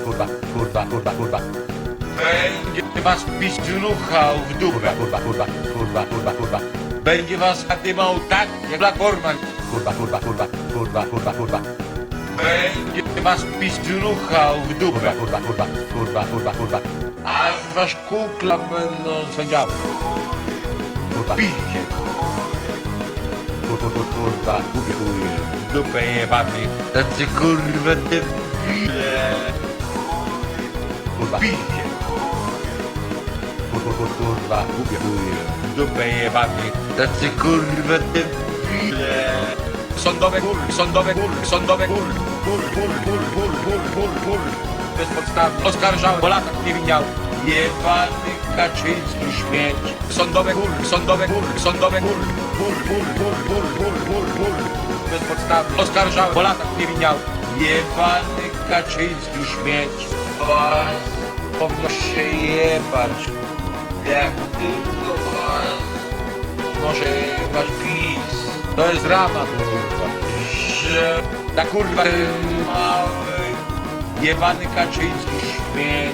kurwa, kurwa. Będzie was pizdruchał w dupę. Kurwa, kurwa, kurwa, kurwa, kurwa. Będzie was zadymał tak, jak platforma. Kurwa, kurwa, kurwa, kurwa, kurwa, kurwa. Będzie was pizdruchał w dupę. Kurwa, kurwa, kurwa, kurwa, kurwa. A wasz kukla będą sędziały. Kurwa, Piździe. kurwa, kurwa, chuje. W dupę jebany. Tacy kurwa debile. Kurwa, Piździe. kurwa, kurwa, głupie chuje. Dupę jebany. Tacy kurwa debile. Sądowe kur, sądowe kur, sądowe kur, kur, kur, kur, kur, kur, kur, kur. Bezpodstawnie oskarżałem, po latach nie winiał. Jebany Kaczyński śmieć. Sądowe kur, sądowe kur, sądowe kur, kur, kur, kur, kur, kur, kur, kur. Bezpodstawnie oskarżałem, po latach nie winiał. Jebany Kaczyński śmieć. Was powinno się jebać. Jak tylko was może jebać PiS. To jest drama, kurwa. Że kurwa ten mały jebany Kaczyński śmieć,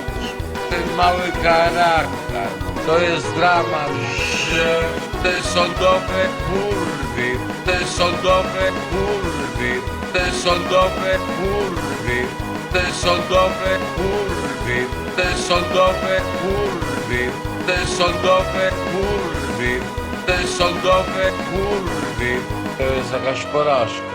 ten mały charakter. To jest dramat, że te sądowe kurwy, te sądowe kurwy, te sądowe kurwy, te sądowe kurwy, te sądowe kurwy, te sądowe kurwy, te sądowe kurwy. To jest jakaś porażka.